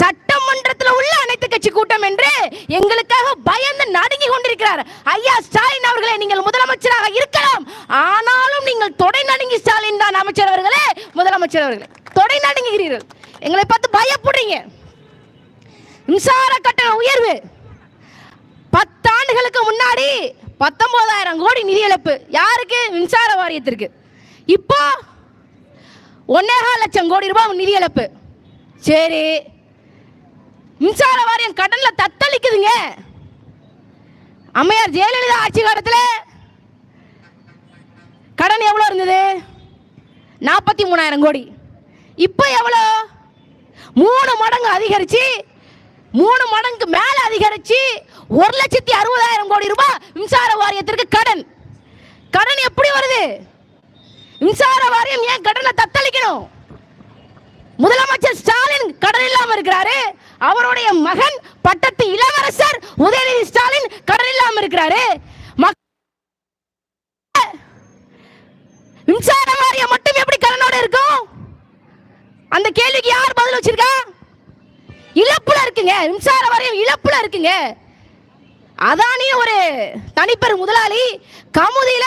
சட்டமன்றத்தில் உள்ள அனைத்து கட்சி கூட்டம் என்று எங்களுக்காக பயந்து நடுங்கி கொண்டிருக்கிறார். ஐயா ஸ்டாலின் அவர்களே நீங்கள் முதலமைச்சராக இருக்கலாம். ஆனாலும் நீங்கள் தொடை நடுங்கி ஸ்டாலின் தான் அமைச்சர் அவர்களே. முதலமைச்சர் அவர்களே தொடை நடுங்குகிறீர்கள். எங்களை பார்த்து பயப்படுறீங்க. மின்சார கட்டண உயர்வு. பத்தாண்டுகளுக்கு முன்னாடி பத்தொன்பதாயிரம் கோடி நிதி இழப்பு யாருக்கு? மின்சார வாரியத்திற்கு. இப்போ ஒன்னேகால் லட்சம் கோடி ரூபாய் நிதி இழப்பு சரி மின்சார வாரியம் கடனில் தத்தளிக்குதுங்க. அம்மையார் ஜெயலலிதா ஆட்சி காலத்தில் கடன் எவ்வளோ இருந்தது? நாற்பத்தி மூணாயிரம் கோடி. இப்போ எவ்வளோ? மூணு மடங்கு அதிகரித்து மூணு மடங்கு மேலே அதிகரித்து ஒரு லட்சத்தி அறுபதாயிரம் கோடி ரூபாய் மின்சார வாரியத்திற்கு கடன். கடன் எப்படி வருது? மின்சார வாரியம் ஏன் கடனை தத்தளிக்கணும்? முதலமைச்சர் ஸ்டாலின் கடன் இல்லாமல் இருக்கிறாரு. அவருடைய மகன் பட்டத்து இளவரசர் உதயநிதி ஸ்டாலின் கடன் இல்லாம இருக்கிறாரு. மின்சார வாரியம் மட்டும் எப்படி கடனோட இருக்கும்? அந்த கேள்விக்கு யார் பதில் வச்சிருக்கா? இழப்புல இருக்குங்க. மின்சார வாரியம் இழப்புல இருக்குங்க. அதானே ஒரு தனிப்பெரும் முதலாளி. கமுதியில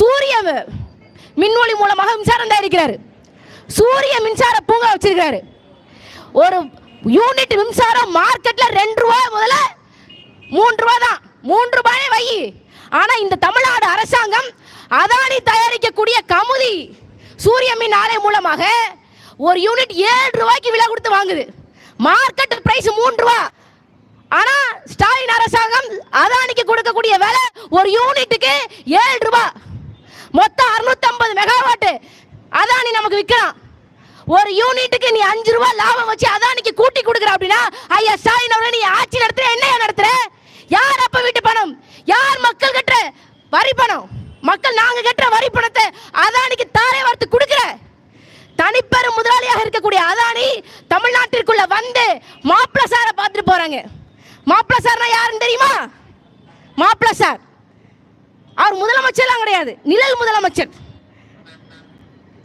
சூரிய மின்வொளி மூலமாக மின்சாரம் தயாரிக்கிறாரு. சூரிய மின்சார பூங்கா வச்சிருக்காரு ஒரு யூனிட் மின்சாரம் மார்க்கெட்ல ரெண்டு ரூபா முதல்ல மூன்று ரூபா தான். மூன்று ரூபாயே வை. ஆனா இந்த தமிழ்நாடு அரசாங்கம் அதானி தயாரிக்கக்கூடிய கமுதி சூரிய மின் ஆலை மூலமாக ஒரு யூனிட் ஏழு ரூபாய்க்கு விலை கொடுத்து வாங்குது. மார்க்கெட் பிரைஸ் மூன்று ரூபா. ஆனா ஸ்டாலின் அரசாங்கம் அதானிக்கு கொடுக்கக்கூடிய விலை ஒரு யூனிட்டுக்கு ஏழு ரூபாய் மொத்தம் 650 மெகாவாட் அதானி நமக்கு விற்கலாம் ஒரு யூனிட்டுக்கு நீ அஞ்சு ரூபா லாபம் வச்சு அதானிக்கு கூட்டி கொடுக்குற அப்படின்னா ஐயா ஸ்டாலின் அவர்களே நீ ஆட்சி நடத்துற என்ன நடத்துற? யார் அப்ப வீட்டு பணம்? யார் மக்கள் கட்டுற வரி பணம்? மக்கள் நாங்க கட்டுற வரி பணத்தை அதானிக்கு தாரை வார்த்து கொடுக்குற. தனிப்பெரும் முதலாளியாக இருக்கக்கூடிய அதானி தமிழ்நாட்டிற்குள்ள வந்து மாப்பிள சாரை பார்த்துட்டு போறாங்க. மாப்பிள சார்னா யாருன்னு தெரியுமா? மாப்பிள சார். அவர் முதலமைச்சர்லாம் கிடையாது. நிழல் முதலமைச்சர்.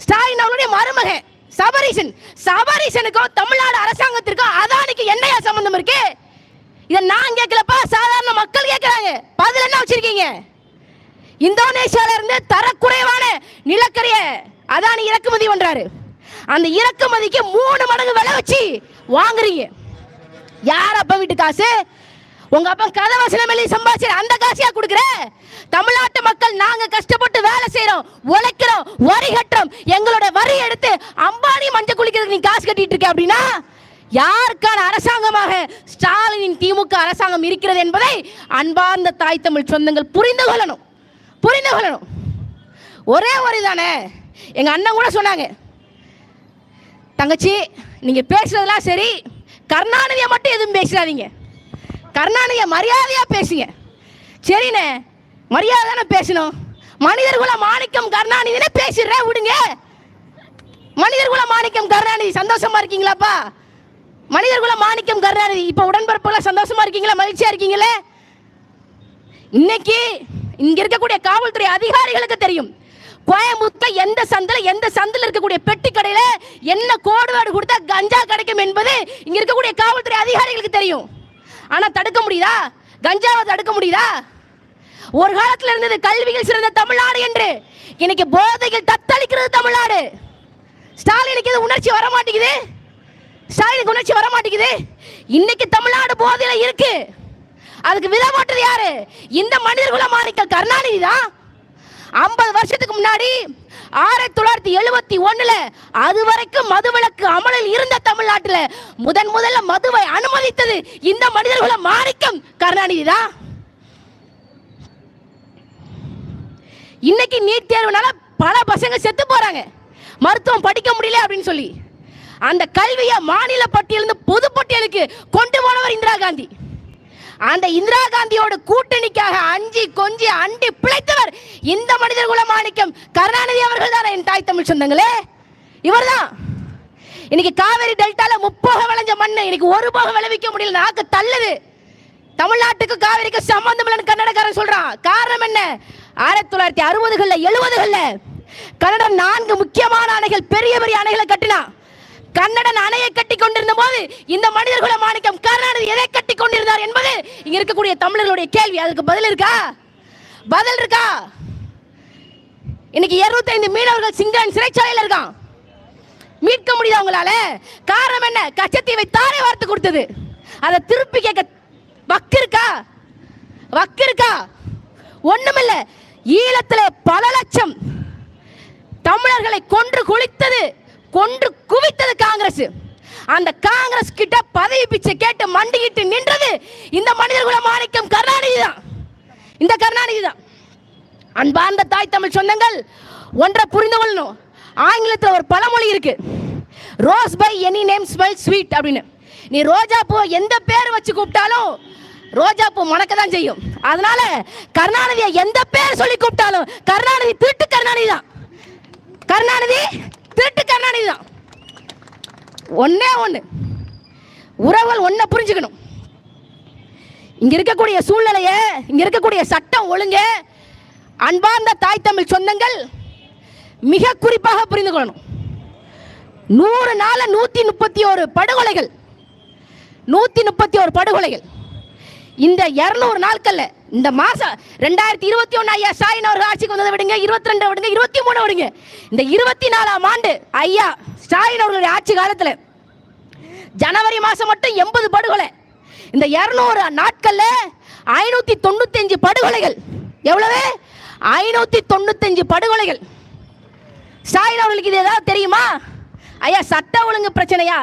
ஸ்டாலின் அவருடைய மருமகன். சபரீசன் சபரீசனுக்கும் தமிழ்நாடு அரசாங்கத்திற்கும் அதானிக்கு என்னையா சம்பந்தம் இருக்கு? இதை நான் கேட்கலப்பா சாதாரண மக்கள் கேட்கறாங்க. பதில் என்ன வச்சிருக்கீங்க? இந்தோனேஷியால இருந்து தரக்குறைவான நிலக்கரிய அதானி இறக்குமதி பண்றாரு. அந்த இறக்குமதிக்கு மூணு மடங்கு விலை வச்சு வாங்குறீங்க. யார் அப்ப வீட்டு காசு? உங்க அப்பா கதை வசனம் எழுதி சம்பாதிச்சு அந்த காசியா கொடுக்குற? தமிழ்நாட்டு மக்கள் நாங்க கஷ்டப்பட்டு வேலை செய்யறோம் உழைக்கிறோம் வரி கட்டுறோம். எங்களோட வரி எடுத்து அம்பானி மஞ்சள் குளிக்கிறதுக்கு நீ காசு கட்டிட்டு இருக்க அப்படின்னா யாருக்கான அரசாங்கமாக ஸ்டாலினின் திமுக அரசாங்கம் இருக்கிறது என்பதை அன்பார்ந்த தாய் தமிழ் சொந்தங்கள் புரிந்து கொள்ளணும். புரிந்து கொள்ளணும். ஒரே ஒரு தானே எங்க அண்ணன் கூட சொன்னாங்க தங்கச்சி நீங்க பேசுறதெல்லாம் சரி கருணாநிதியை மட்டும் எதுவும் பேசுறாதீங்க கருணாநிதியை மரியாதையா பேசுங்க. சரிண்ணே மரியாதை தானே பேசணும். மனிதர்குல மாணிக்கம் கருணாநிதினே பேசிடுறேன் விடுங்க. மனிதர்குல மாணிக்கம் கருணாநிதி சந்தோஷமா இருக்கீங்களாப்பா? மனிதர்குல மாணிக்கம் கருணாநிதி இப்போ உடன்பிறப்புல சந்தோஷமா இருக்கீங்களா மகிழ்ச்சியா இருக்கீங்களே? இன்னைக்கு இங்க இருக்கக்கூடிய காவல்துறை அதிகாரிகளுக்கு தெரியும். கோயம்புத்தூர்ல எந்த சந்தில எந்த சந்தில இருக்கக்கூடிய பெட்டி கடையில என்ன கோடுவாடு கொடுத்தா கஞ்சா கிடைக்கும் என்பது இங்க இருக்கக்கூடிய காவல்துறை அதிகாரிகளுக்கு தெரியும். ஆனா தடுக்க முடியுதா? கஞ்சாவை தடுக்க முடியுதா? ஒரு காலத்துல இருந்தது கல்வியில் சிறந்த தமிழ்நாடு என்று. இன்னைக்கு போதையில் தத்தளிக்கிறது தமிழ்நாடு. ஸ்டாலினுக்கு இது உணர்ச்சி வர மாட்டேங்குது ஸ்டாலினுக்கு உணர்ச்சி வர மாட்டேங்குது இன்னைக்கு தமிழ்நாடு போதையில இருக்கு. அதுக்கு விலை போட்டது யாரு? இந்த மனிதர்குல மாணிக்கல் கருணாநிதி தான். ஐம்பது வருஷத்துக்கு முன்னாடி ஆயிரத்தி தொள்ளாயிரத்தி எழுபத்தி ஒண்ணுல அது வரைக்கும் மதுவிலக்கு அமலில் இருந்த தமிழ்நாட்டுல முதன் முதல்ல மதுவை அனுமதித்தது இந்த மனிதர்களை மாணிக்கம் கருணாநிதி தான். இன்னைக்கு நீட் தேர்வுனால பல பசங்க செத்து போறாங்க. மருத்துவம் படிக்க முடியல அப்படின்னு சொல்லி. அந்த கல்வியை மாநில பட்டியலிருந்து பொது பட்டியலுக்கு கொண்டு போனவர் இந்திரா காந்தி. அந்த இந்திரா காந்தியோட கூட்டணிக்காக அஞ்சி கொஞ்சி அண்டி பிழைத்தவர் இந்த மனிதர் குல மாணிக்கம். கருணாநிதி அவர்கள் தான் என் தாய் தமிழ் சொந்தங்களே? இவர்தான். இன்னைக்கு காவேரி டெல்டால முப்போக விளைஞ்ச மண்ணு இன்னைக்கு ஒரு போக விளைவிக்க முடியல நாக்கு தள்ளுது. தமிழ்நாட்டுக்கு காவிரிக்கு சம்பந்தம் இல்லைன்னு கன்னடக்காரன் சொல்றான். காரணம் என்ன? ஆயிரத்தி தொள்ளாயிரத்தி அறுபதுகள்ல எழுபதுகள்ல கன்னடம் நான்கு முக்கியமான அணைகள் பெரிய பெரிய அணைகளை கட்டினான். கன்னடன் அணையை கட்டி கொண்டிருந்த போது இந்த மனிதர்குல மாணிக்கம் கருணாநிதி எதை கட்டி கொண்டிருந்தார் என்பது இங்க இருக்கக்கூடிய தமிழர்களுடைய கேள்வி. அதுக்கு பதில் இருக்கா? பதில் இருக்கா? இன்னைக்கு 205 மீனவர்கள் சிங்கன் சிறைச்சாலையில் இருக்கான். மீட்க முடியுது அவங்களால காரணம் என்ன? கச்சத்தீவை தாரை வார்த்து கொடுத்தது. அதை திருப்பி கேட்க வக்கு இருக்கா? வக்கு இருக்கா? ஒண்ணுமில்ல. ஈழத்தில் பல லட்சம் தமிழர்களை கொன்று குளித்தது கொன்று குவித்தது காங்கிரஸ். அந்த காங்கிரஸ் கிட்ட பதவி பிச்சை கேட்டு மண்டிக்கிட்டு நின்றது இந்த மனிதர்குல மாணிக்கம் கருணாநிதி தான். இந்த கருணாநிதி தான். அன்பார்ந்த தாய் தமிழ் சொந்தங்கள் ஒன்றை புரிந்து கொள்ளணும். ஆங்கிலத்தில் ஒரு பழமொழி இருக்கு. Rose by any name smell sweet அப்படின்னு. நீ ரோஜா பூ எந்த பேர் வச்சு கூப்பிட்டாலும் ரோஜா பூ மணக்க தான் செய்யும். அதனால கருணாநிதியை எந்த பேர் சொல்லி கூப்பிட்டாலும் கருணாநிதி திருட்டு கருணாநிதி தான். கருணாநிதி திருட்டு கருணாநிதி தான். ஒன்றே ஒன்று உறவுகள் ஒன்றை புரிஞ்சுக்கணும். இங்கே இருக்கக்கூடிய சூழ்நிலையை இங்கே இருக்கக்கூடிய சட்டம் ஒழுங்கு அன்பார்ந்த தாய் தமிழ் சொந்தங்கள் மிக குறிப்பாக புரிந்து கொள்ளணும். நூறு நாள் நூற்றி முப்பத்தி ஒரு படுகொலைகள். நூற்றி முப்பத்தி ஒரு படுகொலைகள். இந்த இரநூறு நாட்களில் இந்த மாசம் ரெண்டாயிரத்தி இருபத்தி ஒன்னு ஐயா ஸ்டாலின் அவர்கள் ஆட்சிக்கு வந்ததை விடுங்க. இருபத்தி ரெண்டு விடுங்க இருபத்தி மூணு விடுங்க. இந்த இருபத்தி நாலாம் ஆண்டு ஐயா ஸ்டாலின் அவர்களுடைய ஆட்சி காலத்தில் ஜனவரி மாசம் மட்டும் எண்பது படுகொலை. இந்த இருநூறு நாட்களில் ஐநூத்தி தொண்ணூத்தஞ்சு படுகொலைகள். எவ்வளவு? ஐநூத்தி தொண்ணூத்தஞ்சு படுகொலைகள். ஸ்டாலின் அவர்களுக்கு இது ஏதாவது தெரியுமா? ஐயா சட்ட ஒழுங்கு பிரச்சனையா?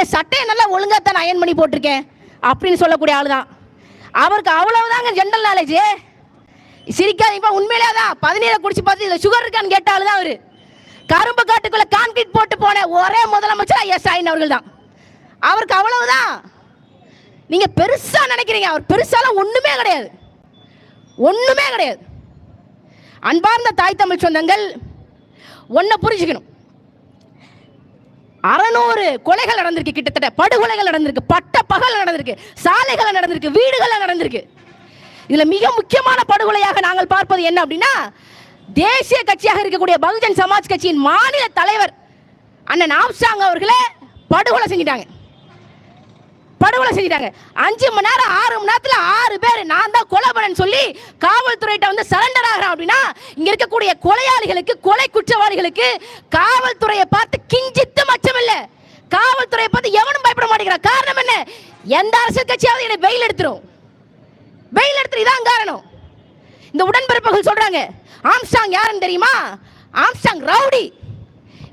என் சட்டையை நல்லா ஒழுங்காக தான் அயன் பண்ணி போட்டிருக்கேன். அப்படின்னு சொல்லக்கூடிய ஆளு தான் அவருக்கு அவ்வளவுதாங்க ஜென்ரல் நாலேஜ் சிரிக்காதீங்க உண்மையிலே தான் பதினீரை குடிச்சு பார்த்து இதில் சுகர் இருக்கான்னு கேட்டாலும் தான் அவர். கரும்பு காட்டுக்குள்ள கான்கிரீட் போட்டு போன ஒரே முதலமைச்சர் எஸ் ஆயின் அவர்கள் தான். அவருக்கு அவ்வளவுதான். நீங்கள் பெருசாக நினைக்கிறீங்க. அவர் பெருசாலாம் ஒன்றுமே கிடையாது. ஒன்றுமே கிடையாது. அன்பார்ந்த தாய் தமிழ் சொந்தங்கள் ஒன்றை புரிஞ்சுக்கணும். அறநூறு கொலைகள் நடந்திருக்கு கிட்டத்தட்ட. படுகொலைகள் நடந்திருக்கு. பட்ட பகல் நடந்திருக்கு. சாலைகள் நடந்திருக்கு. வீடுகள் நடந்திருக்கு. இதுல மிக முக்கியமான படுகொலையாக நாங்கள் பார்ப்பது என்ன அப்படின்னா தேசிய கட்சியாக இருக்கக்கூடிய பகுஜன் சமாஜ் கட்சியின் மாநில தலைவர் அண்ணன் ஆம்சாங் அவர்களை படுகொலை செஞ்சிட்டாங்க. படுகொலை செஞ்சிட்டாங்க. அஞ்சு மணி நேரம் ஆறு மணி நேரத்தில் ஆறு பேர் நான் தான் கொலை பண்ணேன்னு சொல்லி காவல்துறையிட்ட வந்து சரண்டர் ஆகிறோம் அப்படின்னா இங்க இருக்கக்கூடிய கொலையாளிகளுக்கு கொலை குற்றவாளிகளுக்கு காவல்துறையை பார்த்து கிஞ்சித் காவல்துறையை பார்த்து எவனும் பயப்பட மாட்டேங்கிறான் காரணம் என்ன? எந்த அரசியல் கட்சியாவது என்னை வெயில் எடுத்துரும். வெயில் எடுத்துரு இதான் காரணம். இந்த உடன்பிறப்புகள் சொல்றாங்க ஆம்ஸ்டாங் யாருன்னு தெரியுமா? Armstrong rowdy.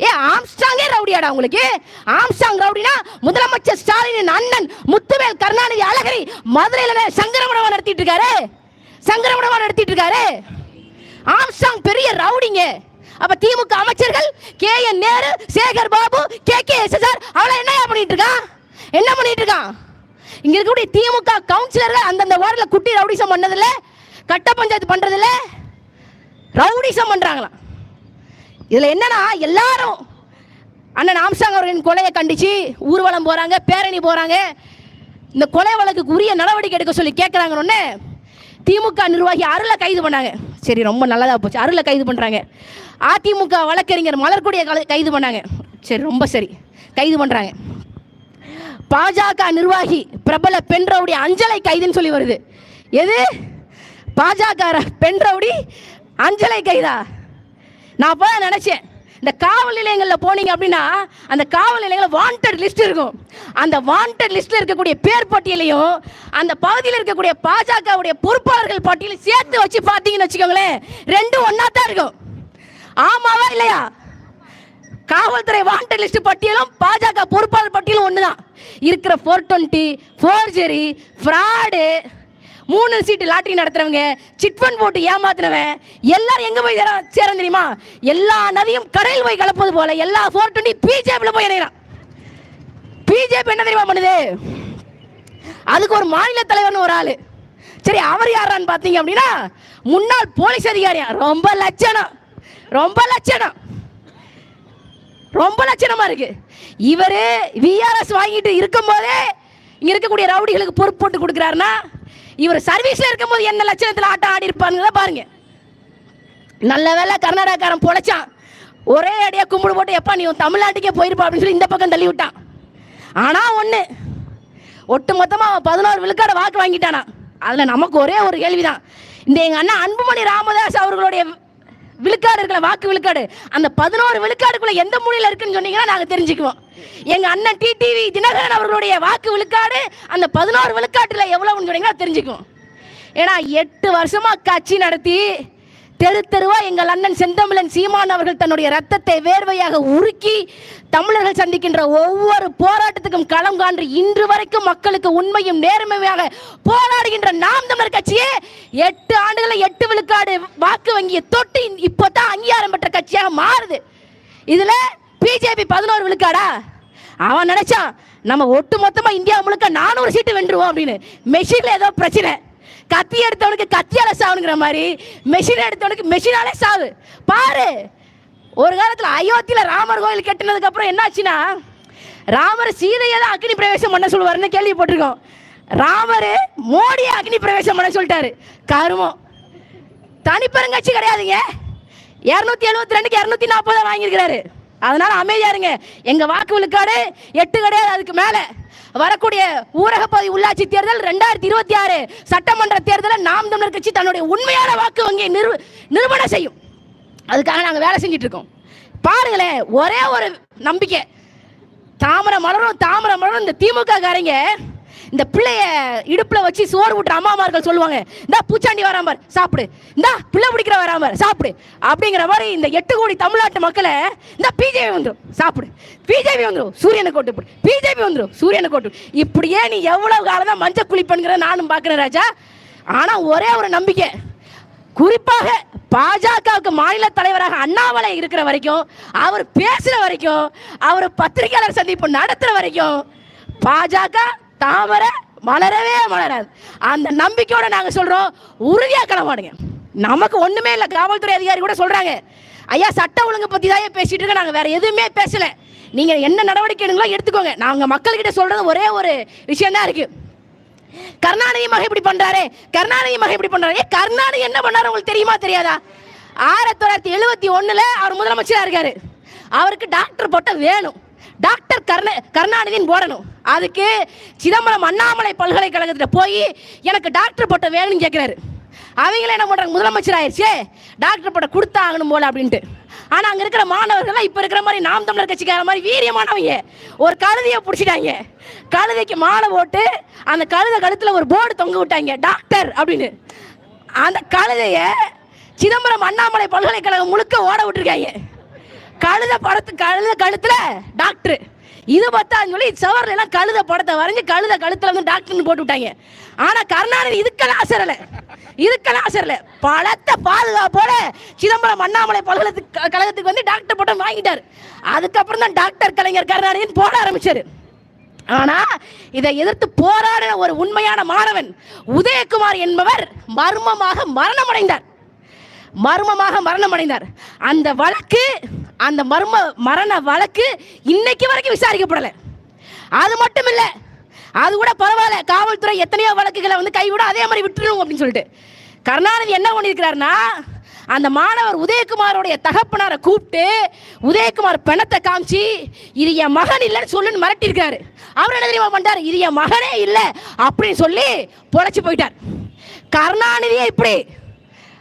ஏ ஆம்ஸ்டாங்கே ரவுடியாடா உங்களுக்கு? ஆம்ஸ்டாங் ரவுடினா முதலமைச்சர் ஸ்டாலினின் அண்ணன் முத்துவேல் கருணாநிதி அழகிரி மதுரையில சங்கரமடவா நடத்திட்டு இருக்காரு. சங்கரமடவா நடத்திட்டு இருக்காரு. ஆம்ஸ்டாங் பெரிய ரவுடிங்க. அப்ப திமுக அமைச்சர்கள் K N Nehru Sekar Babu K K S S R அவளை என்ன பண்ணிட்டு இருக்கான் என்ன பண்ணிட்டு இருக்கான் இங்க இருக்கக்கூடிய திமுக கவுன்சிலர்கள் அந்தந்த வார்டில் குட்டி ரவுடிசம் பண்ணதில்ல கட்ட பஞ்சாயத்து பண்றதில்ல ரவுடிசம் பண்றாங்களாம். இதுல என்னன்னா எல்லாரும் அண்ணன் ஆம்சாங் அவர்களின் கொலையை கண்டிச்சு ஊர்வலம் போறாங்க பேரணி போறாங்க. இந்த கொலை வழக்குக்கு உரிய நடவடிக்கை எடுக்க சொல்லி கேட்குறாங்கன்னு திமுக நிர்வாகி அருளை கைது பண்ணாங்க. சரி ரொம்ப நல்லதாக போச்சு. அருளை கைது பண்ணுறாங்க அதிமுக வழக்கறிஞர் மலர்கொடியை கலை- கைது பண்ணாங்க. சரி ரொம்ப சரி. கைது பண்ணுறாங்க பாஜக நிர்வாகி பிரபல பெண் ரவுடி அஞ்சலை கைதுன்னு சொல்லி வருது. எது? பாஜக ர- பெண் ரவுடி அஞ்சலை கைதா? நான் அப்போ நினச்சேன். இந்த காவல் நிலையங்களில் போனீங்க அப்படின்னா அந்த காவல் நிலையங்களில் வாண்டட் லிஸ்ட் இருக்கும். அந்த வாண்டட் லிஸ்ட்டில் இருக்கக்கூடிய பேர் பட்டியலையும் அந்த பகுதியில் இருக்கக்கூடிய பாஜகவுடைய பொறுப்பாளர்கள் பட்டியலையும் சேர்த்து வச்சு பார்த்தீங்கன்னு வச்சுக்கோங்களேன் ரெண்டும் ஒன்றா தான் இருக்கும். ஆமாவா இல்லையா? காவல்துறை வாண்டட் லிஸ்ட் பட்டியலும் பாஜக பொறுப்பாளர் பட்டியலும் ஒன்று தான் இருக்கிற ஃபோர் டுவெண்ட்டி ஃபோர்ஜரி ஃப்ராடு மூணு சீட்டு லாட்ரி நடத்துறவங்க சிட்ஃபண்ட் போட்டு ஏமாத்துறவன் எல்லாரும் எங்க போய் சேர- தெரியுமா? எல்லா நதியும் கடையில் போய் கலப்பது போல எல்லா ஃபோர் டுவெண்ட்டி பிஜேபியில் போய் இணைகிறான். பிஜேபி என்ன தெரியுமா பண்ணுது? அதுக்கு ஒரு மாநில தலைவர்னு ஒரு ஆளு. சரி அவர் யாரான்னு பார்த்தீங்க அப்படின்னா முன்னாள் போலீஸ் அதிகாரியா? ரொம்ப லட்சணம். ரொம்ப லட்சணம். ரொம்ப லட்சணமா இருக்கு. இவரு விஆர்எஸ் வாங்கிட்டு இருக்கும்போதே இங்க இருக்கக்கூடிய ரவுடிகளுக்கு பொறுப்பு போட்டு கொடுக்குறாருன்னா இவர் சர்வீஸ்ல இருக்கும்போது என்ன லட்சணத்தில் ஆட்டம் ஆடி இருப்பாருங்கிறத பாருங்க. நல்ல வேளை கர்நாடகாக்காரன் பொழைச்சான். ஒரே அடியாக கும்பிடு போட்டு எப்பா நீ உன் தமிழ்நாட்டுக்கே போயிருப்பா அப்படின்னு சொல்லி இந்த பக்கம் தள்ளி விட்டான். ஆனால் ஒன்று ஒட்டு மொத்தமாக அவன் பதினோரு விழுக்காடு வாக்கு வாங்கிட்டானா. அதில் நமக்கு ஒரே ஒரு கேள்விதான். இந்த எங்கள் அண்ணன் அன்புமணி ராமதாஸ் அவர்களுடைய விழுக்காடு இருக்கல வாக்கு விழுக்காடு. அந்த பதினோரு விழுக்காடுக்குள்ள எந்த மூலையில் இருக்குன்னு சொன்னீங்கன்னா நாங்கள் தெரிஞ்சுக்குவோம். எங்கள் அண்ணன் டிடிவி தினகரன் அவர்களுடைய வாக்கு விழுக்காடு அந்த பதினோரு விழுக்காட்டில் எவ்வளவுன்னு சொன்னீங்கன்னா தெரிஞ்சுக்குவோம். ஏன்னா எட்டு வருஷமா கட்சி நடத்தி தெரு தெருவா எங்கள் அண்ணன் செந்தமிழன் சீமான் அவர்கள் தன்னுடைய ரத்தத்தை வேர்வையாக உருக்கி தமிழர்கள் சந்திக்கின்ற ஒவ்வொரு போராட்டத்துக்கும் களம் கான்று இன்று வரைக்கும் மக்களுக்கு உண்மையும் நேர்மையாக போராடுகின்ற நாம் தமிழர் கட்சியே எட்டு ஆண்டுகளில் எட்டு விழுக்காடு வாக்கு வங்கியை தொட்டு இப்போ தான் அங்கீகாரம் பெற்ற கட்சியாக மாறுது. இதுல பிஜேபி பதினோரு விழுக்காடா? அவன் நினைச்சான் நம்ம ஒட்டு மொத்தமா இந்தியா முழுக்க நானூறு சீட்டு வென்றுவோம் அப்படின்னு. மெஷின்ல ஏதோ பிரச்சனை. கத்தி எடுத்தவனுக்கு கத்தியால சாவுங்கிற மாதிரி மெஷின் எடுத்தவனுக்கு மெஷினாலே சாவு பாரு ஒரு காலத்தில் அயோத்தியில் ராமர் கோயில் கட்டினதுக்கு அப்புறம் என்னாச்சுன்னா ராமர் சீதையை தான் அக்னி பிரவேசம் பண்ண சொல்லுவாருன்னு கேள்விப்பட்டிருக்கோம். ராமர் மோடியை அக்னி பிரவேசம் பண்ண சொல்லிட்டாரு. கருமம். தனிப்பெருங்கட்சி கிடையாதுங்க. இரநூத்தி எழுபத்தி ரெண்டுக்கு இரநூத்தி நாற்பது வாங்கியிருக்கிறாரு. அதனால அமைதியா இருங்க. எங்க வாக்கு விழுக்காடு எட்டு கிடையாது அதுக்கு மேல. வரக்கூடிய ஊரக பகுதி உள்ளாட்சி தேர்தல் ரெண்டாயிரத்தி இருபத்தி ஆறு சட்டமன்ற தேர்தலில் நாம் தமிழர் கட்சி தன்னுடைய உண்மையான வாக்கு வங்கியை நிறு நிறுவனம் செய்யும். அதுக்காக நாங்கள் வேலை செஞ்சுட்டு இருக்கோம். பாருங்களேன் ஒரே ஒரு நம்பிக்கை. தாமரை மலரும் தாமரை மலரும் இந்த திமுக காரங்க இந்த பிள்ளைய இடுப்புல வச்சு சோறு விட்டுற அம்மாமார்கள் சொல்லுவாங்க இந்த பூச்சாண்டி வராம சாப்பிடு. இந்த பிள்ளை பிடிக்கிற வராம சாப்பிடு. அப்படிங்கிற மாதிரி இந்த எட்டு கோடி தமிழ்நாட்டு மக்களை இந்த பிஜேபி வந்துடும் சாப்பிடு. பிஜேபி வந்துடும் சூரியனை கோட்டு போடு. பிஜேபி வந்துடும் சூரியனை கோட்டு இப்படியே நீ எவ்வளவு காலம் தான் மஞ்சள் குளிப்பனுங்கிற நானும் பார்க்குறேன் ராஜா. ஆனால் ஒரே ஒரு நம்பிக்கை. குறிப்பாக பாஜகவுக்கு மாநில தலைவராக அண்ணாமலை இருக்கிற வரைக்கும் அவர் பேசுகிற வரைக்கும் அவர் பத்திரிகையாளர் சந்திப்பு நடத்துகிற வரைக்கும் பாஜக தாமரை மலரவே மலராது. அந்த நம்பிக்கையோட நாங்கள் சொல்கிறோம் உறுதியாக கிளம்பாடுங்க நமக்கு ஒன்றுமே இல்லை காவல்துறை அதிகாரி கூட சொல்கிறாங்க ஐயா சட்ட ஒழுங்கு பற்றி தான் பேசிகிட்டு இருக்கோம் நாங்கள் வேறு எதுவுமே பேசலை. நீங்கள் என்ன நடவடிக்கை எடுங்களோ எடுத்துக்கோங்க. நாங்கள் மக்கள்கிட்ட சொல்கிறது ஒரே ஒரு விஷயந்தான் இருக்குது கருணாநிதி மகன் இப்படி பண்றாரு கருணாநிதி மகன் இப்படி பண்றாரு. ஏ, கருணாநிதி என்ன பண்ணாரு உங்களுக்கு தெரியுமா தெரியாதா? ஆயிரத்தி தொள்ளாயிரத்தி எழுபத்தி ஒண்ணுல அவர் முதலமைச்சரா இருக்காரு. அவருக்கு டாக்டர் போட்ட வேணும். டாக்டர் கருண கருணாநிதின்னு போடணும் அதுக்கு சிதம்பரம் அண்ணாமலை பல்கலைக்கழகத்தில் போய் எனக்கு டாக்டர் போட்ட வேணும்னு கேட்குறாரு அவங்கள என்ன பண்ணுறாங்க முதலமைச்சர் ஆயிடுச்சு. டாக்டர் பட்டம் கொடுத்தாகணும் போல அப்படின்ட்டு. ஆனால் அங்கே இருக்கிற மாணவர்கள்லாம் இப்போ இருக்கிற மாதிரி நாம் தமிழர் கட்சிக்கார மாதிரி வீரியமானவங்க. ஒரு கழுதையை பிடிச்சிட்டாங்க. கழுதைக்கு மாலை போட்டு அந்த கழுதை கழுத்தில் ஒரு போர்டு தொங்க விட்டாங்க. டாக்டர் அப்படின்னு. அந்த கழுதையை சிதம்பரம் அண்ணாமலை பல்கலைக்கழகம் முழுக்க ஓட விட்டுருக்காங்க. கழுத படத்து கழுத கழுத்துல டாக்டர் இது பார்த்தான்னு சொல்லி சவரில் எல்லாம் கழுத படத்தை வரைஞ்சு கழுத கழுத்துல வந்து டாக்டர்னு போட்டு விட்டாங்க. ஆனா கருணாநிதி இதுக்கெல்லாம் ஆசரல இதுக்கெல்லாம் ஆசரல பலத்த பாதுகாப்போட சிதம்பரம் அண்ணாமலை பல்கலைக்கு கழகத்துக்கு வந்து டாக்டர் பட்டம் வாங்கிட்டார். அதுக்கப்புறம் தான் டாக்டர் கலைஞர் கருணாநிதினு போட ஆரம்பிச்சாரு. ஆனா இதை எதிர்த்து போராடின ஒரு உண்மையான மாணவன் உதயகுமார் என்பவர் மர்மமாக மரணமடைந்தார். மர்மமாக மரணம் அடைந்தார் அந்த வழக்கு அந்த மர்ம மரண வழக்கு இன்னைக்கு வரைக்கும் விசாரிக்கப்படலை. அது மட்டும் இல்லை அது கூட பரவாயில்ல காவல்துறை எத்தனையோ வழக்குகளை வந்து கைவிட அதே மாதிரி விட்டுருவோம் அப்படின்னு சொல்லிட்டு. கருணாநிதி என்ன பண்ணியிருக்கிறாருன்னா அந்த மாணவர் உதயகுமாரோடைய தகப்பனாரை கூப்பிட்டு உதயகுமார் பிணத்தை காமிச்சு இது என் மகன் இல்லைன்னு சொல்லுன்னு மிரட்டியிருக்காரு அவர் என்ன தெரியுமா பண்ணிட்டார்? இது என் மகனே இல்லை அப்படின்னு சொல்லி பொழைச்சி போயிட்டார். கருணாநிதியே இப்படி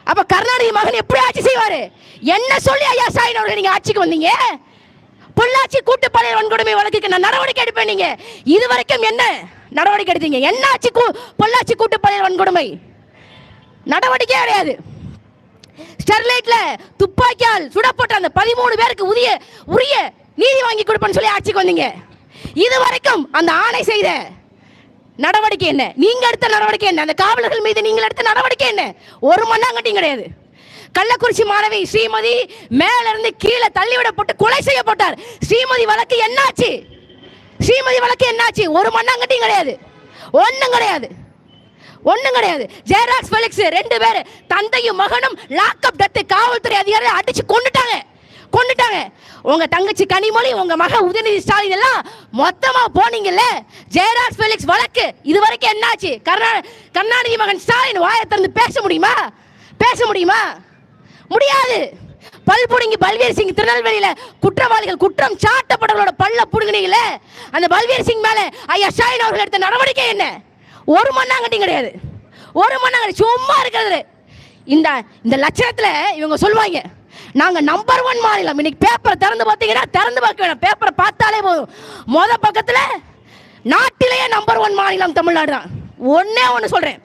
அப்ப கருணாநிதி மகன் எப்படி ஆட்சி செய்வாரு? என்ன சொல்லி ஐயா சாயின் அவர்கள் நீங்க ஆட்சிக்கு வந்தீங்க? பொள்ளாச்சி கூட்டுப்பாளைய வன்கொடுமை வழக்குக்கு நான் நடவடிக்கை எடுப்பேன் நீங்க. இது வரைக்கும் என்ன நடவடிக்கை எடுத்தீங்க? என்ன ஆட்சி கூ- பொள்ளாச்சி கூட்டுப்பாளைய வன்கொடுமை? நடவடிக்கையே கிடையாது. ஸ்டெர்லைட்ல துப்பாக்கியால் சுடப்பட்ட அந்த பதிமூணு பேருக்கு உரிய உரிய நீதி வாங்கி கொடுப்பேன்னு சொல்லி ஆட்சிக்கு வந்தீங்க. இது வரைக்கும் அந்த ஆணை செய்த நடவடிக்கை என்ன? நீங்க எடுத்த நடவடிக்கை என்ன? அந்த காவலர்கள் மீது நீங்கள் எடுத்த நடவடிக்கை என்ன? ஒரு மண்ணாங்கட்டியும் கிடையாது. கள்ளக்குறிச்சி மாணவி ஸ்ரீமதி மேல இருந்து கீழே தள்ளிவிடப்பட்டு கொலை செய்யப்பட்டார். ஸ்ரீமதி வழக்கு என்னாச்சு? ஸ்ரீமதி வழக்கு என்னாச்சு? ஒரு மண்ணாங்கட்டியும் கிடையாது. ஒன்றும் கிடையாது. ஒன்றும் கிடையாது. ஜெயராஜ் ஃபெலிக்ஸ் ரெண்டு பேர் தந்தையும் மகனும் லாக்அப் டெத்து காவல்துறை அதிகாரி அடிச்சு கொண்டுட்டாங்க கொண்டுட்டாங்க. உங்க தங்கச்சி கனிமொழி உங்க மக உதயநிதி ஸ்டாலின் எல்லாம் மொத்தமா போனீங்கல்ல? ஜெயராஜ் ஃபெலிக்ஸ் வழக்கு. இது வரைக்கும் என்னாச்சு? கருணா கருணாநிதி மகன் ஸ்டாலின் வாயை திறந்து பேச முடியுமா? பேச முடியுமா? முடியாது. பல் புடுங்கி பல்வீர் சிங் திருநெல்வேலியில குற்றவாளிகள் குற்றம் சாட்டப்பட்டவர்களோட பல்ல புடுங்கினீங்கள அந்த பல்வீர் சிங் மேல ஐயா ஸ்டாலின் அவர்கள் எடுத்த நடவடிக்கை என்ன? ஒரு மண்ணாங்கட்டி கிடையாது. ஒரு மண்ணாங்கட்டி சும்மா இருக்கிறது. இந்த இந்த லட்சணத்துல இவங்க சொல்லுவாங்க நாங்க நம்பர் ஒன் மாநிலம். இன்னைக்கு பேப்பரை திறந்து பார்த்தீங்கன்னா திறந்து பார்க்க வேணாம். பேப்பரை பார்த்தாலே போதும். முத பக்கத்துல நாட்டிலேயே நம்பர் ஒன் மாநிலம் தமிழ்நாடு தான். ஒன்னே ஒன்று சொல்றேன்.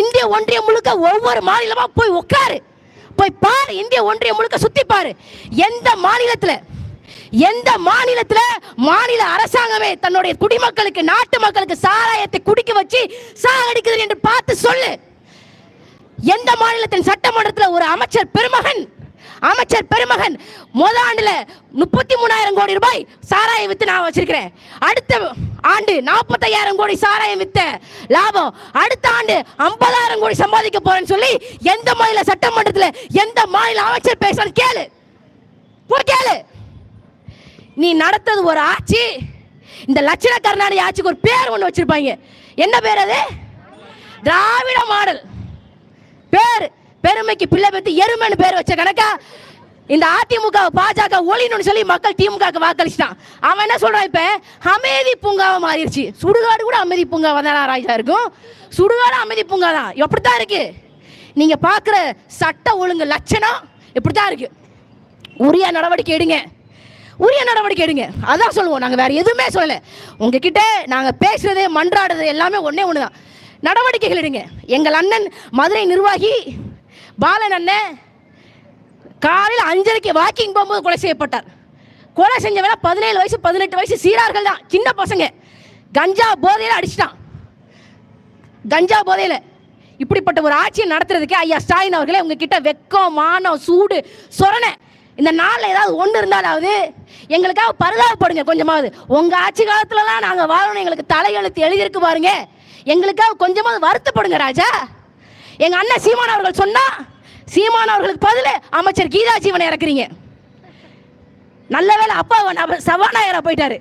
இந்திய ஒன்றியம் முழுக்க ஒவ்வொரு மாநிலமா போய் உட்காரு. போய் பாரு இந்திய ஒன்றியம் முழுக்க சுத்தி பாரு. எந்த மாநிலத்துல எந்த மாநிலத்தில் மாநில அரசாங்கமே தன்னுடைய குடிமக்களுக்கு நாட்டு மக்களுக்கு சாராயத்தை குடிக்க வச்சு சாகடிக்குது என்று பார்த்து சொல்லு. எந்த மாநிலத்தின் சட்டமன்றத்தில் ஒரு அமைச்சர் பெருமகன் அமைச்சர் பெருமகன் முத ஆண்டுல முப்பத்தி மூணாயிரம் கோடி ரூபாய் சாராயம் வித்து நான் வச்சிருக்கிறேன். அடுத்த ஆண்டு நாற்பத்தையாயிரம் கோடி சாராயம் வித்த லாபம். அடுத்த ஆண்டு ஐம்பதாயிரம் கோடி சம்பாதிக்க போறேன்னு சொல்லி எந்த மாநில சட்டமன்றத்தில் எந்த மாநில அமைச்சர் பேசுறது கேளு. போய் கேளு. நீ நடத்தது ஒரு ஆட்சி இந்த லட்சண கர்நாடக ஆட்சிக்கு ஒரு பேர் ஒன்று வச்சிருப்பாங்க. என்ன பேர் அது? திராவிட மாடல். பேர் பெருமைக்கு பிள்ளை பெற்று எருமைன்னு பேர் வச்ச கணக்கா? இந்த அதிமுக பாஜக ஒளின்னு சொல்லி மக்கள் திமுக வாக்களிச்சிட்டான். அவன் என்ன சொல்றான் இப்ப? அமைதி பூங்காவை மாறிடுச்சு. சுடுகாடு கூட அமைதி பூங்கா தான் ராஜா இருக்கும். சுடுகாடு அமைதி பூங்கா தான். எப்படித்தான் இருக்கு? நீங்க பாக்குற சட்ட ஒழுங்கு லட்சணம் இப்படித்தான் இருக்கு. உரிய நடவடிக்கை எடுங்க. உரிய நடவடிக்கை எடுங்க. அதான் சொல்லுவோம். நாங்கள் வேற எதுவுமே சொல்லலை. உங்ககிட்ட நாங்கள் பேசுறது மன்றாடுறது எல்லாமே ஒன்றே ஒன்று தான் நடவடிக்கைகள் எடுங்க. எங்கள் அண்ணன் மதுரை நிர்வாகி பாலன் அண்ணன் காலையில் அஞ்சரைக்கு வாக்கிங் போகும்போது கொலை செய்யப்பட்டார். கொலை செஞ்சவன பதினேழு வயசு பதினெட்டு வயசு சீரார்கள் தான். சின்ன பசங்க. கஞ்சா போதையில் அடிச்சிட்டான். கஞ்சா போதையில். இப்படிப்பட்ட ஒரு ஆட்சியை நடத்துறதுக்கே ஐயா ஸ்டாலின் அவர்களே உங்ககிட்ட வெக்கம் மானம் சூடு சொரணை. இந்த நாளில் ஏதாவது ஒன்று இருந்தாலாவது எங்களுக்காக பரிதாபப்படுங்க கொஞ்சமாவது. உங்கள் ஆட்சி காலத்துலலாம் நாங்கள் வாழணும் எங்களுக்கு தலையெழுத்து எழுதியிருக்கு பாருங்க. எங்களுக்காக கொஞ்சமாவது வருத்தப்படுங்க ராஜா. எங்கள் அண்ணன் சீமான் அவர்கள் சொன்னா சீமான் அவர்களுக்கு பதில் அமைச்சர் கீதா ஜீவனை இறக்குறீங்க. நல்ல வேலை அப்பா அவர் சபாநாயகரா போயிட்டாரு.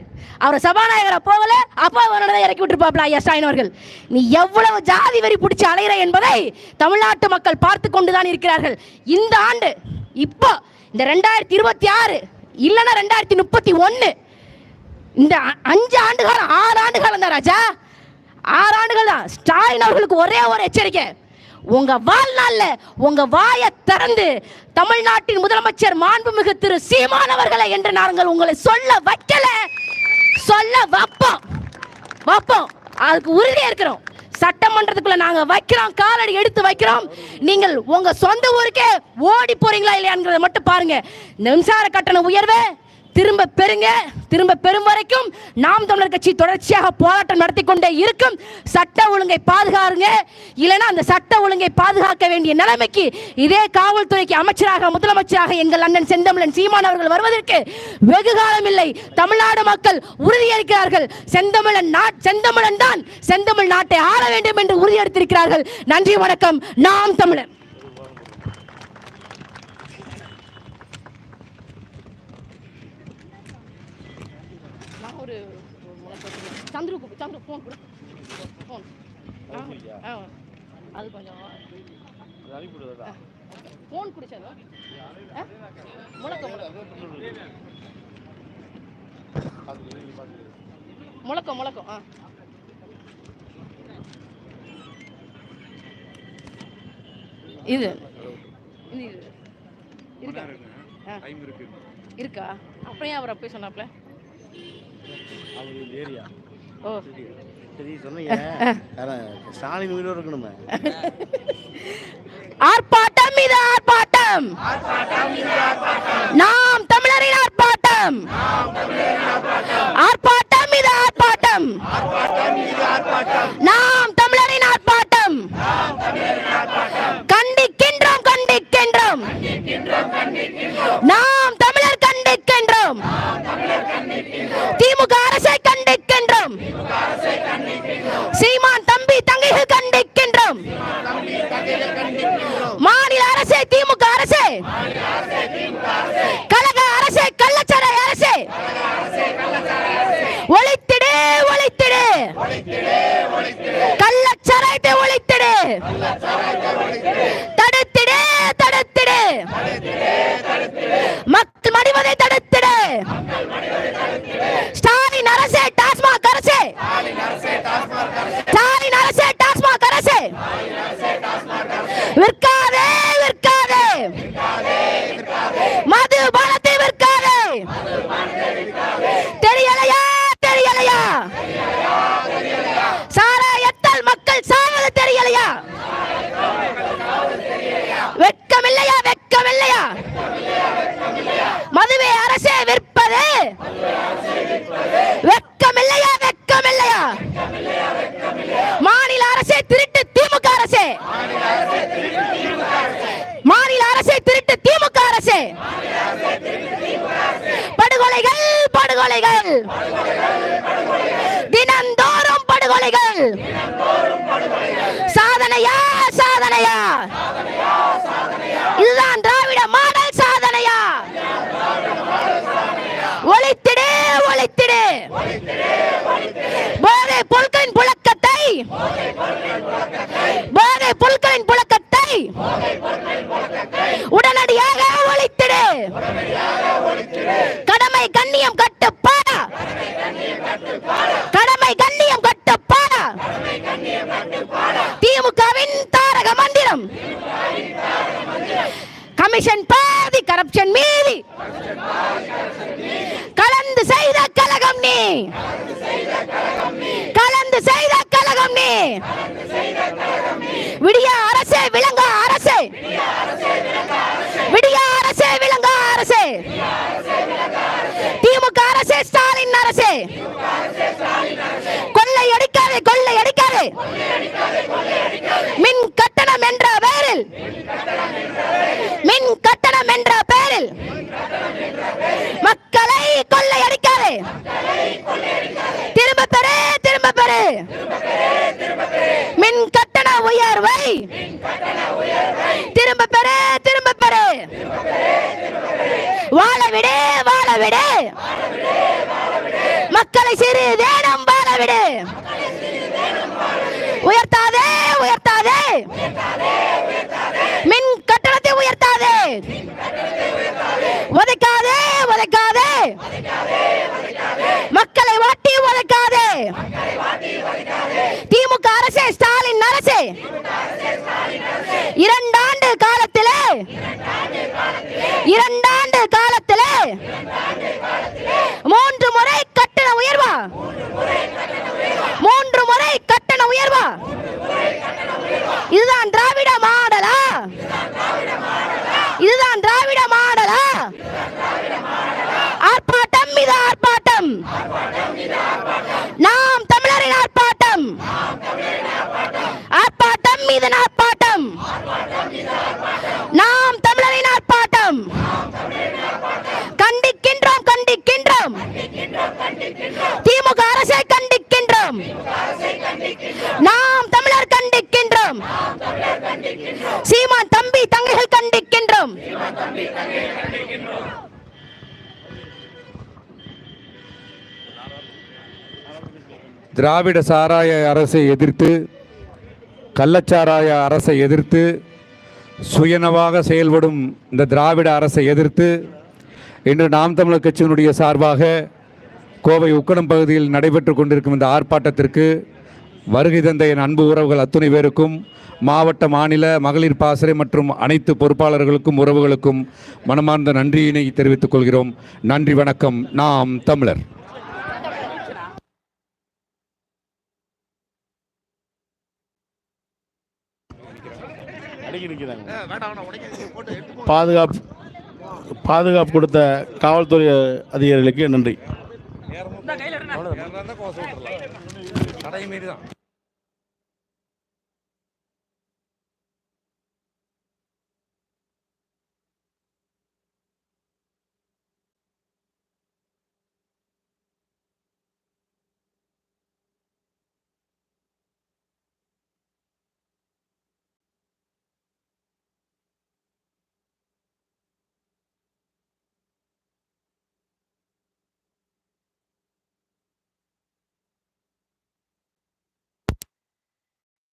அவர் சபாநாயகரா போகல அப்பா அவனோட இறக்கி விட்டுருப்பாப்ல ஐயா ஸ்டாலின் அவர்கள். நீ எவ்வளவு ஜாதி வரி பிடிச்சி அலைகிற என்பதை தமிழ்நாட்டு மக்கள் பார்த்து கொண்டுதான் இருக்கிறார்கள். இந்த ஆண்டு இப்போ இந்த ரெண்டாயிரத்தி இருபத்தி ஆறு இல்லைன்னா ரெண்டாயிரத்தி முப்பத்தி ஒன்று இந்த அஞ்சு ஆண்டு காலம் ஆறு ஆண்டு காலம் தான் ராஜா. ஆறு ஆண்டுகள் தான். ஸ்டாலின் அவர்களுக்கு ஒரே ஒரு எச்சரிக்கை. உங்க வாழ்நாள்ல உங்க வாயை திறந்து தமிழ்நாட்டின் முதலமைச்சர் மாண்புமிகு திரு சீமான் அவர்களை என்று நாங்கள் உங்களை சொல்ல வைக்கல. சொல்ல வைப்போம். வைப்போம். அதுக்கு உறுதியா இருக்கிறோம். சட்டமன்றத்துக்குள்ள நாங்க வைக்கிறோம். காலடி எடுத்து வைக்கிறோம். நீங்கள் உங்க சொந்த ஊருக்கே ஓடி போறீங்களா இல்லையாங்கிறத மட்டும் பாருங்க. இந்த மின்சார கட்டண உயர்வை திரும்ப பெறுங்க. திரும்ப பெறும் வரைக்கும் நாம் தமிழர் கட்சி தொடர்ச்சியாக போராட்டம் நடத்தி கொண்டே இருக்கும். சட்ட ஒழுங்கை பாதுகாருங்க. இல்லைன்னா அந்த சட்ட ஒழுங்கை பாதுகாக்க வேண்டிய நிலைமைக்கு இதே காவல்துறைக்கு அமைச்சராக முதலமைச்சராக எங்கள் அண்ணன் செந்தமிழன் சீமான் அவர்கள் வருவதற்கு வெகு காலம் இல்லை. தமிழ்நாடு மக்கள் உறுதியளிக்கிறார்கள். செந்தமிழன் நாட் செந்தமிழன் தான் செந்தமிழ் நாட்டை ஆள வேண்டும் என்று உறுதியளித்திருக்கிறார்கள். நன்றி வணக்கம். நாம் தமிழர் நான் ஒரு சந்துரு கூப்பிடு சந்துரு ஃபோன் கொடு. ஃபோன் ஆ அது கொஞ்சம் ஃபோன் குடிச்சதோ முழக்கம் முழக்கம் முழக்கம் ஆ? இது. இருக்கா? இருக்கு. அப்புறம் அவர் அப்பயே சொன்னாப்ல அவரு ஏரியா. ஓ. சரி சொன்னீங்க ஸ்டாலின் உயிரோடு இருக்கணுமே. ஆர்ப்பாட்டம் இது ஆர்ப்பாட்டம். நாம் தமிழரின் ஆர்ப்பாட்டம். ஆர்ப்பாட்டம் இது ஆர்ப்பாட்டம். நாம் தமிழரின் ஆர்ப்பாட்டம் கண்டிக்கின்றோம் கண்டிக்கின்றோம் நாம் தமிழர் கண்டிக்கின்றோம் திமுக அரசை கண்டிக்கின்றோம் சீமான் தம்பி தங்கைகள் கண்டிக்கின்றோம் மாநில அரசே திமுக அரசே கழக அரசே கள்ளச்சாராய அரசே ஒழித்திடு ஒழித்திடு கள்ளச்சாராயத்தை ஒழித்திடு தடுத்திடு தடுத்திடு விற்காதே விற்காதே மது பானத்தை விற்காதே தெரியலையா தெரியலையா சாராயத்தால் மக்கள் சாவது தெரியலையா வெட்கமில்லையா வெட்கமில்லையா மதுவை அரசே வெக்கமில்லையா வெட்கமில்லையா வெட்கமில்லையா மாநில அரசே திருட்டு திமுக அரசே. மாநில அரசே திருட்டு திமுக அரசே. படுகொலைகள் படுகொலைகள். தினந்தோறும் படுகொலைகள். சாதனையா சாதனையா. இதுதான் திராவிட மாடல் சாதனையா ஒழித்திடு. போதை பொருட்களின் புழக்கத்தை. போதை பொருட்களின் புழக்கத்தை. உடனடியாக ஒழித்திடு. கடமை கண்ணியம் கட்டுப்பாடா கடமை கண்ணியம் கட்டுப்பாடா திமுகவின் தாரக மந்திரம். கமிஷன் பாதி கரப்ஷன் மீதி கலந்து செய்த கலகம் நீ கலந்து செய்த கலகம் நீ விடிய அரசே விளங்க அரசே. விடிய அரசே விளங்க அரசே. திமுக அரசே ஸ்டாலின் அரசே. கொள்ளை அடிக்காதே கொள்ளை அடிக்காதே. மின் கட்டணம் என்ற பெயரில். மின் கட்டணம் என்ற பெயரில். மக்களை கொள்ளை அடிக்காதே. திரும்ப மின் கட்டண உயர்வை திரும்ப பெறு திரும்ப பெறு. வாழவிடு வாழவிடு மக்களை சிறு தேனம் வாழவிடு உயர்த்தாதே உயர்த்தாதே. மின் கட்டணத்தை உயர்த்தாதே. உதைக்காதே உதைக்காதே. மக்களை வாட்டி உதைக்காதே. திமுக அரசே ஸ்டாலின் அரசே. இரண்டாண்டு காலத்திலே இரண்டாண்டு காலத்திலே மூன்று முறை கட்டண உயர்வா? மூன்று முறை கட்டண உயர்வா? இதுதான் திராவிட மாடலா? இதுதான் திராவிட மாடலா? ஆர்ப்பாட்டம் இது ஆர்ப்பாட்டம் நாம் தமிழரின் ஆர்ப்பாட்டம் ஆர்ப்பாட்டம் மீது ஆர்ப்பாட்டம் நாம் தமிழரின் ஆர்ப்பாட்டம் கண்டிக்கின்றோம் கண்டிக்கின்றோம் திமுக அரசை கண்டிக்கின்றோம் நாம் தமிழர் கண்டிக்கின்றோம் சீமான் தம்பி தங்கைகள் கண்டிக்கின்றோம் திராவிட சாராய அரசை எதிர்த்து கள்ளச்சாராய அரசை எதிர்த்து சுயனவாக செயல்படும் இந்த திராவிட அரசை எதிர்த்து இன்று நாம் தமிழர் கட்சியினுடைய சார்பாக கோவை உக்கடம் பகுதியில் நடைபெற்று கொண்டிருக்கும் இந்த ஆர்ப்பாட்டத்திற்கு வருகை தந்த என் அன்பு உறவுகள் அத்துணை பேருக்கும் மாவட்ட மாநில மகளிர் பாசறை மற்றும் அனைத்து பொறுப்பாளர்களுக்கும் உறவுகளுக்கும் மனமார்ந்த நன்றியினை தெரிவித்துக் கொள்கிறோம். நன்றி வணக்கம். நாம் தமிழர். அடிக்கி நிற்கிறாங்க பாதுகாப்பு பாதுகாப்பு கொடுத்த காவல்துறை அதிகாரிகளுக்கு நன்றி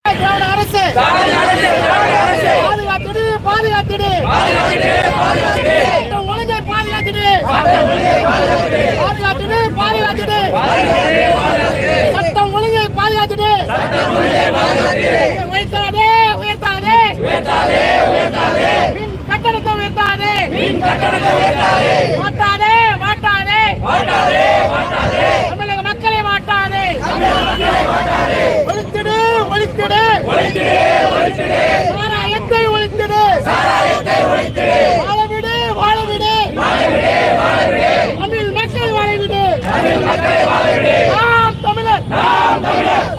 திராவிட அரசு பாதுகாத்துடு பாதுகாத்துடு. ஒழுங்கை பாதுகாத்துடு பாதுகாத்துடு பாதுகாத்துடு சட்டம் ஒழுங்கை பாதுகாத்துடு உயர்த்தாதே உயர்த்தாதே மின் கட்டணத்தை உயர்த்தாதே மாட்டாதே மாட்டாதே தமிழக மக்களை மாட்டாதே ஒழித்திடு ஒழித்திடு. சாராயத்தை ஒழித்திடு. வாழவிடு வாழவிடு. தமிழ் மக்கள் வாழவிடு. ஆம் தமிழர்.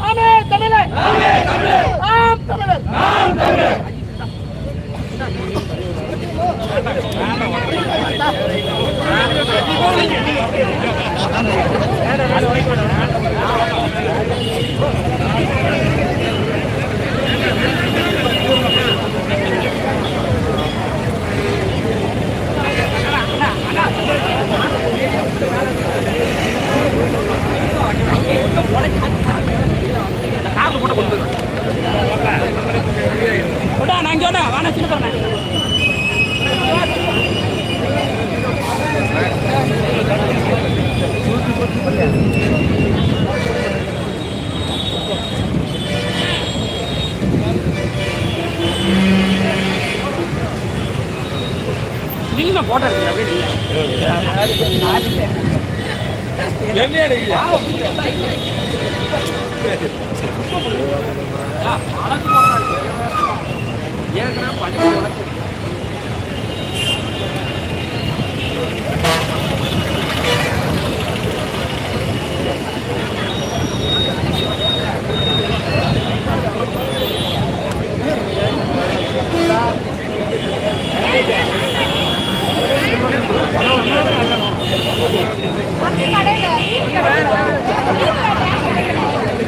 ஆமே தமிழர். ஆம் தமிழர். காரில் போட்டு கொண்டு விடா நான் இங்கே வந்தேன் கொடியில வந்துட்டு